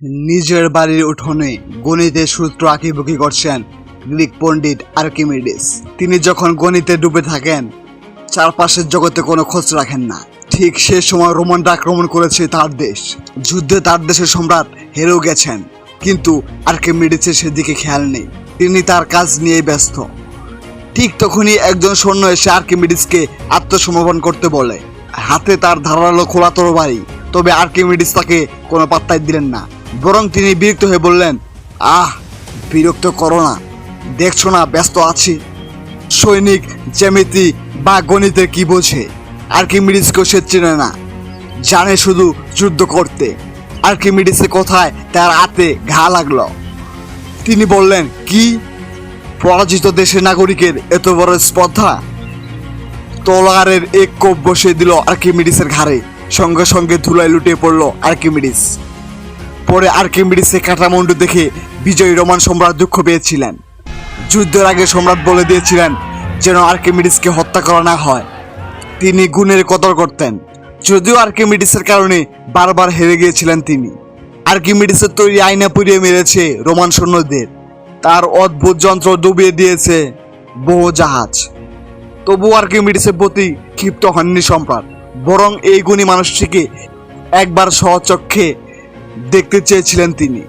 নিজের বাড়ির উঠোনে গণিতের সূত্র আঁকিবুকি করছেন গ্রিক পণ্ডিত আর্কিমিডিস। তিনি যখন গণিতে ডুবে থাকেন, চারপাশের জগতে কোনো খোঁজ রাখেন না। ঠিক সে সময় রোমানরা আক্রমণ করেছে তার দেশ। যুদ্ধে তার দেশের সম্রাট হেরেও গেছেন, কিন্তু আর্কিমিডিসের সেদিকে খেয়াল নেই। তিনি তার কাজ নিয়ে ব্যস্ত। ঠিক তখনই একজন সৈন্য এসে আর্কিমিডিসকে আত্মসমর্পণ করতে বলে। হাতে তার ধারালো খোলা তরবারি, তবে আর্কিমিডিস তাকে কোনো পাত্তাই দিলেন না। বরং তিনি বিরক্ত হয়ে বললেন, আহ, বিরক্ত করো না। দেখছ না, ব্যস্ত আছি। সৈনিক, জ্যামিতি বা গণিতে কি বোঝে? আর্কিমিডিসকেও সে চেনে না। জানে শুধু যুদ্ধ করতে। আর্কিমিডিসের কথায় তার হাতে ঘা লাগল। তিনি বললেন, কি? পরাজিত দেশের নাগরিকের এত বড় স্পর্ধা? তলোয়ারের এক কোপ বসিয়ে দিল আর্কিমিডিসের ঘাড়ে। সঙ্গে সঙ্গে ধুলায় লুটিয়ে পড়ল আর্কিমিডিস। পরে আর্কিমিডিসের কাটামুন্ডু দেখে বিজয়ী রোমান সম্রাট দুঃখ পেয়েছিলেন। যুদ্ধের আগে সম্রাট বলে দিয়েছিলেন যেন আর্কিমিডিসকে হত্যা করা না হয়। তিনি গুণের কদর করতেন। যদিও আর্কিমিডিসের কারণে বারবার হেরে গিয়েছিলেন তিনি। আর্কিমিডিসের তৈরি আয়না পুড়িয়ে মেরেছে রোমান সৈন্যদের। তার অদ্ভুত যন্ত্র ডুবিয়ে দিয়েছে বহু জাহাজ। তবু আর্কিমিডিসের প্রতি ক্ষিপ্ত হননি সম্রাট। বরং এই গুণী মানুষটিকে একবার সচক্ষে দেখতে চেয়েছিলেন তিনি।